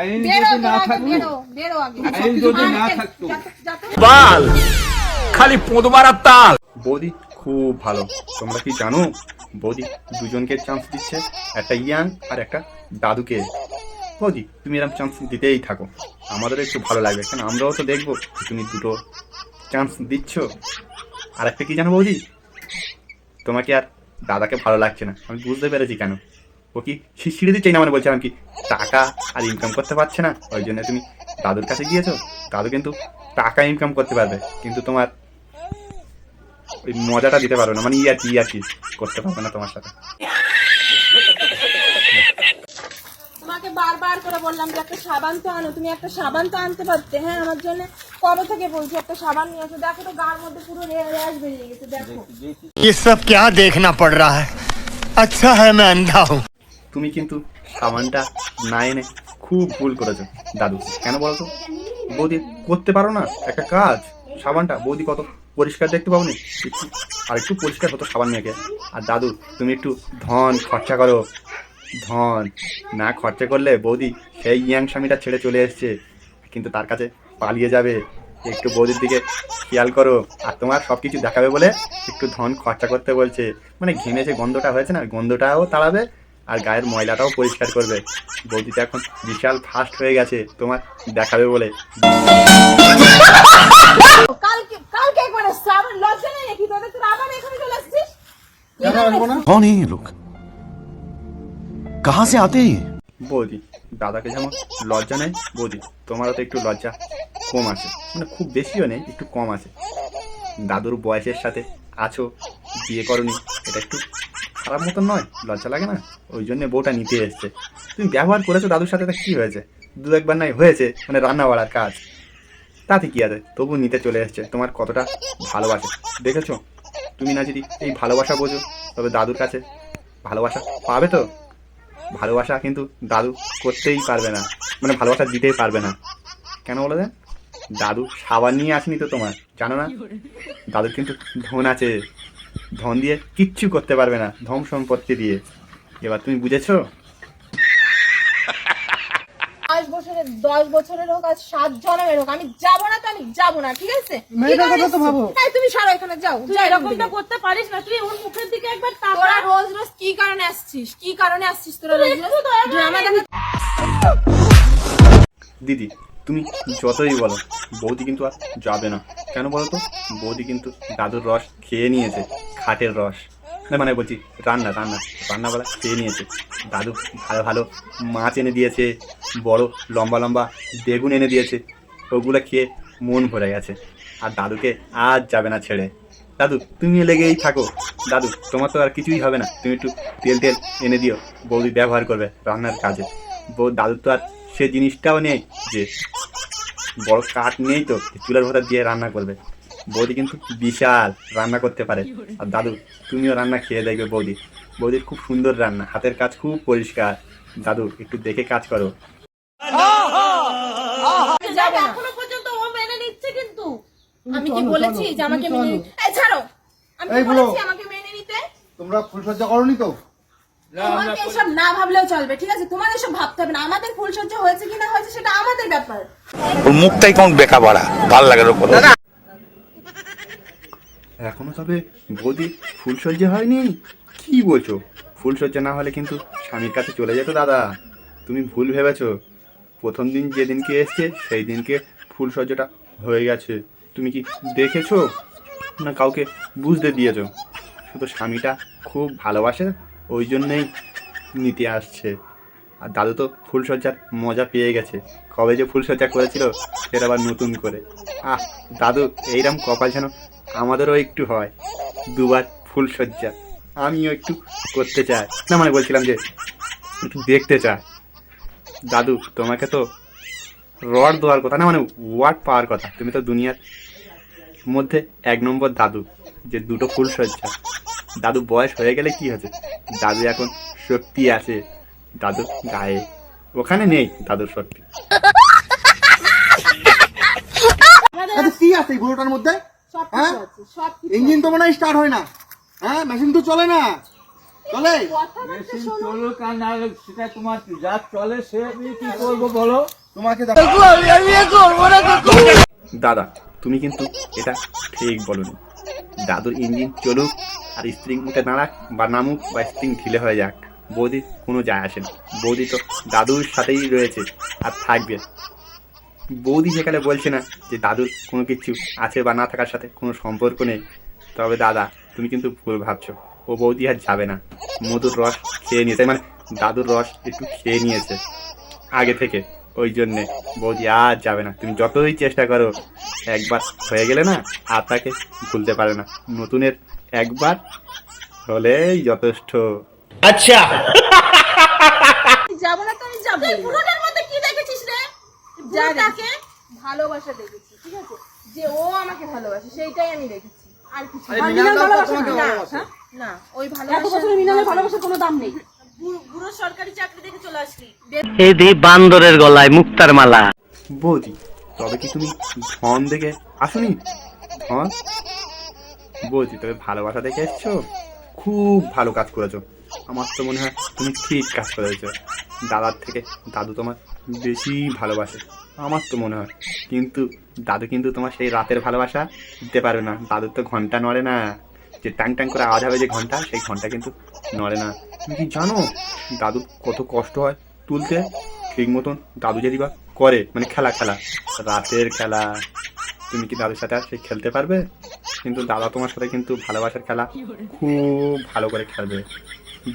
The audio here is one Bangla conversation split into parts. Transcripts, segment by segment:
আইন যদি না থাকতো বেরো বেরো আগে। আইন যদি না থাকতো। বাল খালি পোঁদ মারার তাল। বৌদি খুব ভালো। তোমরা কি জানো বৌদি দুজনকে চান্স দিচ্ছে একটা ইয়াং আর একটা দাদুকে। বৌদি তুমি এরকম চান্স দিতেই থাকো। আমাদেরও একটু ভালো লাগবে কেন আমরাও তো দেখব তুমি দুটো চান্স দিচ্ছ। আর একটা কি জানো বৌদি? তোমাকে আর দাদাকে ভালো লাগছে না। আমি বুঝতে পেরেছি কেন। ও কি ছিঁড়ে দিচ্ছে না মানে বলছিলাম কি টাকা আর ইনকাম করতে পারছে না ওই জন্য তুমি দাদুর কাছে গিয়েছো দাদু কিন্তু টাকা ইনকাম করতে পারবে কিন্তু তোমার ওই মজাটা দিতে পারবে না মানে ইয়ার কি ইয়ার কি করতে পারবে না তোমার সাথে তোমাকে বারবার করে বললাম যে একটা সাবান তো আনো তুমি একটা সাবান তো আনতে পারতে হ্যাঁ আমার জন্য কবে থেকে বলছি একটা সাবান নিয়ে আসো দেখো তো গার মধ্যে পুরো র্যাশ বেরিয়ে গেছে দেখো ये सब क्या देखना पड़ रहा है अच्छा है मैं अंधा हूँ তুমি কিন্তু সাবানটা না এনে খুব ভুল করেছ, দাদু। কেন বলতো? বৌদি, করতে পারো না। একটা কাজ, সাবানটা। বৌদি কত পরিষ্কার দেখতে পাবো একটু, আর একটু পরিষ্কার হতো সাবান মেয়েকে। আর দাদু, তুমি একটু ধন খরচা করো। ধন, না খরচা করলে বৌদি সেই ইয়াং স্বামীটা ছেড়ে চলে এসছে। কিন্তু তার কাছে পালিয়ে যাবে। একটু বৌদির দিকে খেয়াল করো। আর তোমার সব কিছু দেখাবে বলে একটু ধন খরচা করতে বলছে। মানে ঘেমে যে গন্ধটা হয়েছে না, গন্ধটাও তাড়াবে। আর গায়ের ময়লাটাও পরিষ্কার করবে। বৌদিটা এখন বিশাল ফাস্ট হয়ে গেছে তোমার দেখাবে বলে। কাহা সে আতে বৌদি দাদাকে যেমন লজ্জা নেই বৌদি তোমারও তো একটু লজ্জা কম আছে। মানে খুব বেশিও নেই একটু কম আছে। দাদুর বয়সের সাথে আছো বিয়ে করনি এটা একটু খারাপ মতন নয় লজ্জা লাগে না? ওই জন্য বউটা নিতে এসছে। তুমি ব্যবহার করেছ দাদুর সাথে তা কী হয়েছে? দু একবার নাই হয়েছে মানে রান্না বাড়ার কাজ। তাতে কি আছে? তবু নিতে চলে এসছে তোমার কতটা ভালোবাসে। দেখেছ? তুমি না যদি এই ভালোবাসা বোঝো তবে দাদুর কাছে ভালোবাসা পাবে তো? ভালোবাসা কিন্তু দাদু করতেই পারবে না মানে ভালোবাসা দিতেই পারবে না। কেন বলে দেন? দাদু সাবান নিয়ে আসেনি তো তোমার জানো না? দাদুর কিন্তু ধন আছে। ধন দিয়ে কিচ্ছু করতে পারবে না ধন সম্পত্তি দিয়ে। এবার তুমি বুঝেছ? দশ বছরের দশ বছরের হোক আর সাত জন্মের হোক আমি যাব না তো আমি যাব না ঠিক আছে? মেয়েটার কথা তো ভাবো। হ্যাঁ তুমি সরো এখানে যাও তুই এরকম এরকমটা করতে পারিস না তুই ওর মুখের দিকে একবার তোরা রোজ রোজ কি কারণে আসছিস? কি কারণে আসছিস তোরা রোজ রোজ? দিদি তুমি যতই বলো, বৌদি কিন্তু আর যাবে না। কেন বলো তো? বৌদি কিন্তু দাদুর রস খেয়ে নিয়েছে, খাটের রস। না মানে বলছি, রান্না রান্না, রান্নাবেলা খেয়ে নিয়েছে। দাদু ভালো ভালো মাছ এনে দিয়েছে, বড় লম্বা লম্বা বেগুন এনে দিয়েছে, ওগুলো খেয়ে মন ভরে গেছে। আর দাদুকে আজ যাবে না ছেড়ে। দাদু, তুমি লেগেই থাকো। দাদু, তোমার তো আর কিছুই হবে না। তুমি একটু তেল তেল এনে দিও। বৌদি ব্যবহার করবে রান্নার কাজে। বউ দাদুর তো আর সে জিনিসটাও নেই যে বড় কাঠ নেই তো চুলার ভেতর দিয়ে রান্না করবে। বৌদি কিন্তু বিশাল রান্না করতে পারে। আর দাদু তুমিও রান্না খেয়ে দেখবে বৌদি। বৌদির খুব সুন্দর রান্না হাতের কাজ খুব পরিষ্কার। দাদু একটু দেখে কাজ করো। এখনও পর্যন্ত ও মেনে নিচ্ছে কিন্তু। আমি কি বলেছি যে আমাকে মেনে এই ছাড়ো। আমি এই কি বুড়ো। বলেছি আমাকে মেনে নিতে? তোমরা ফুলসজ্জা করনি তো? তোমাকে এসব না ভাবলেও চলবে ঠিক আছে? তোমার এসব ভাবতে হবে না। আমাদের ফুলসজ্জা হয়েছে কি না হয়েছে সেটা আমাদের ব্যাপার। ওর মুখটাই কেমন বেকা বাড়া, ভালো লাগে ওর এখনও তবে বৌদি ফুলসজ্জা হয়নি? কি বলছো? ফুলসজ্জা না হলে কিন্তু স্বামীর কাছে চলে যেত দাদা। তুমি ভুল ভেবেছো। প্রথম দিন যেদিনকে এসছে, সেই দিনকে ফুলসজ্জাটা হয়ে গেছে। তুমি কি দেখেছ? না কাউকে বুঝতে দিয়েছ? শুধু স্বামীটা খুব ভালোবাসে, ওই জন্যেই নিতে আসছে। আর দাদু তো ফুলসজ্জার মজা পেয়ে গেছে। কবে যে ফুলসজ্জা করেছিল, সেটা আবার নতুন করে। আহ, দাদু এইরকম কপাল যেন আমাদেরও একটু হয়। দুবার ফুলসজ্জা আমিও একটু করতে চাই। না মানে বলছিলাম যে, একটু দেখতে চাই। দাদু, তোমাকে তো রড দেওয়ার কথা, না মানে ওয়ার্ড পাওয়ার কথা। তুমি তো দুনিয়ার মধ্যে এক নম্বর দাদু, যে দুটো ফুলসজ্জা দাদু বয়স হয়ে গেলে কি হচ্ছে? দাদু এখন শক্তি আছে দাদু গায়ে। ওখানে নেই দাদুর শক্তি। আচ্ছা কি আছে এই বুড়োটার মধ্যে? হ্যাঁ? ইঞ্জিন তো মনে হয় স্টার্ট হয় না। হ্যাঁ মেশিন তো চলে না। চলে? মেশিন চলুক আর না সেটা তোমার যা চলে সে কি করব বলো? তোমাকে দাদা তুমি কিন্তু এটা ঠিক বলনি। দাদুর ইঞ্জিন চলুক আর স্প্রিং উঠে দাঁড়াক বা নামুক বা স্প্রিং ঢিলে হয়ে যাক। বৌদির কোনো যায় আসে না। বৌদি তো দাদুর সাথেই রয়েছে আর থাকবে। বৌদি যেখানে বলছে না যে দাদুর কোনো কিছু আছে বা না থাকার সাথে কোনো সম্পর্ক নেই। তবে দাদা, তুমি কিন্তু ভুল ভাবছ। ও বৌদি আর যাবে না। মধুর রস খেয়ে নিয়েছে। মানে দাদুর রস একটু খেয়ে নিয়েছে আগে থেকে। ওই জন্যে বৌদি আর যাবে না। তুমি যতই চেষ্টা করো, একবার হয়ে গেলে না আর তাকে ভুলতে পারে না। নতুনের একবার হলেই যথেষ্ট। যাব না তো আমি যাব পুরোটার মধ্যে কি দেখেছিস রে? যা বুড়োটাকে? ভালোবাসা দেখেছি ঠিক আছে? যে ও আমাকে ভালোবাসে সেইটাই আমি দেখেছি। আর কিছু ভালোবাসা? তোমাকে না, ভালোবাসে। হ্যাঁ? না ওই এত ভালোবাসা বছর মিনালের ভালোবাসার কোনো দাম নেই। বুড়ো- বুড়ো সরকারি চাকরি দেখে চলে আসলি। এদি বান্দরের গলায় মুক্তার মালা। বৌদি তবে কি তুমি ধন দেখে আসনি? ধন বৌদি তবে ভালোবাসা দেখে এসছো? খুব ভালো কাজ করেছ। আমার তো মনে হয় তুমি ঠিক কাজ করেছ। দাদার থেকে দাদু তোমার বেশি ভালোবাসে আমার তো মনে হয়। কিন্তু দাদু কিন্তু তোমার সেই রাতের ভালোবাসা দিতে পারবে না। দাদুর তো ঘণ্টা নড়ে না। যে ট্যাং ট্যাং করে আওয়াজ হবে যে ঘণ্টা সেই ঘণ্টা কিন্তু নড়ে না। তুমি কি জানো দাদুর কত কষ্ট হয় তুলতে? ঠিক মতন দাদু যদি বা করে মানে খেলা খেলা। রাতের খেলা। তুমি কি দাদুর সাথে আর সেই খেলতে পারবে? কিন্তু দাদা তোমার সাথে কিন্তু ভালোবাসার খেলা খুব ভালো করে খেলবে।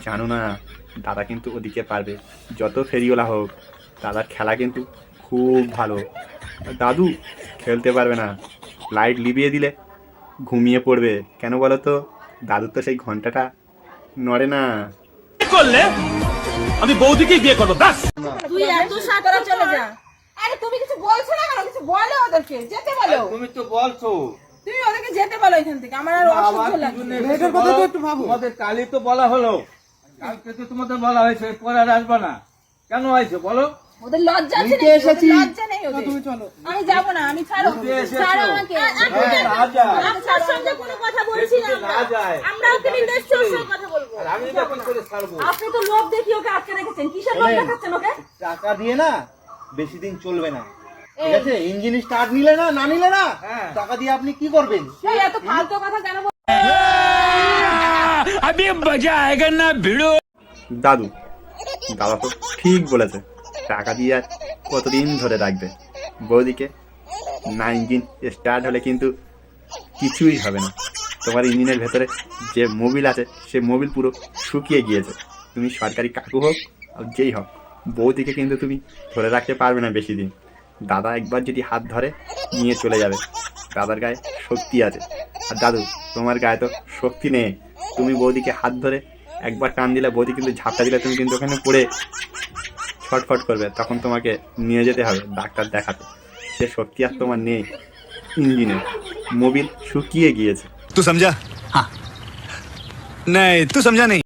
জানো না দাদা কিন্তু ওদিকে পারবে। যত ফেরিওয়ালা হোক দাদার খেলা কিন্তু খুব ভালো। দাদু খেলতে পারবে না। লাইট লিবিয়ে দিলে ঘুমিয়ে পড়বে। কেন বলো তো? দাদুর তো সেই ঘন্টাটা নড়ে না। করলে? আমি বৌদিকেই বিয়ে করব ব্যাস। তুই এত সাতরা চলে যা। আরে তুমি কিছু বলছো না কেন? কিছু বলো ওদেরকে। যেতে বলো। তুমি তো বলছো। তুমি ওদেরকে যেতে বলো এখান থেকে আমার আর অসহ্য লাগছে। জন্য এসেছ বলো? তোমাদের কালই তো বলা হলো। কালকে তো তোমাদের বলা হয়েছে পরে আর আসবে না। কেন হয়েছে বলো? ওদের লজ্জা আছে নাকি? এসেছি। লজ্জা নেই ওদের। তুমি চলো। আমি যাব না আমি ছাড়ো। ছাড়ো আমাকে। হ্যাঁ, আপনার সঙ্গে কোনো কথা বলছি না আমরা আমরা ওকে ওর সঙ্গে কথা বলব। আর আমি যখন করে ছাড়বো। আপনি তো লোভ দেখি ওকে আটকে রেখেছেন। কিসের লোভ দেখাচ্ছেন ওকে? টাকা দিয়ে না বেশি দিন চলবে না। দাদু দাদা তো ঠিক বলেছে। টাকা দিয়ে আর কতদিন ধরে রাখবে? বৌদিকে না ইঞ্জিন স্টার্ট হলে কিন্তু কিছুই হবে না। তোমার ইঞ্জিনের ভেতরে যে মোবিল আছে সে মোবিল পুরো শুকিয়ে গিয়েছে। তুমি সরকারি কাকু হোক আর যেই হোক বৌদিকে কিন্তু তুমি ধরে রাখতে পারবে না বেশি দিন। দাদা একবার যদি হাত ধরে নিয়ে চলে যাবে, দাদার গায়ে শক্তি আছে। আর দাদু, তোমার গায়ে তো শক্তি নেই। তুমি বৌদিকে হাত ধরে একবার কান দিলে, বৌদি কিন্তু ঝাপটা দিলে তুমি কিন্তু ওখানে পড়ে ছটফট করবে। তখন তোমাকে নিয়ে যেতে হবে ডাক্তার দেখাতে। সে শক্তি আর তোমার নেই, ইঞ্জিনের। মোবিল শুকিয়ে গিয়েছে। তুই সমঝা হ্যাঁ নাই তুই সমঝা নেই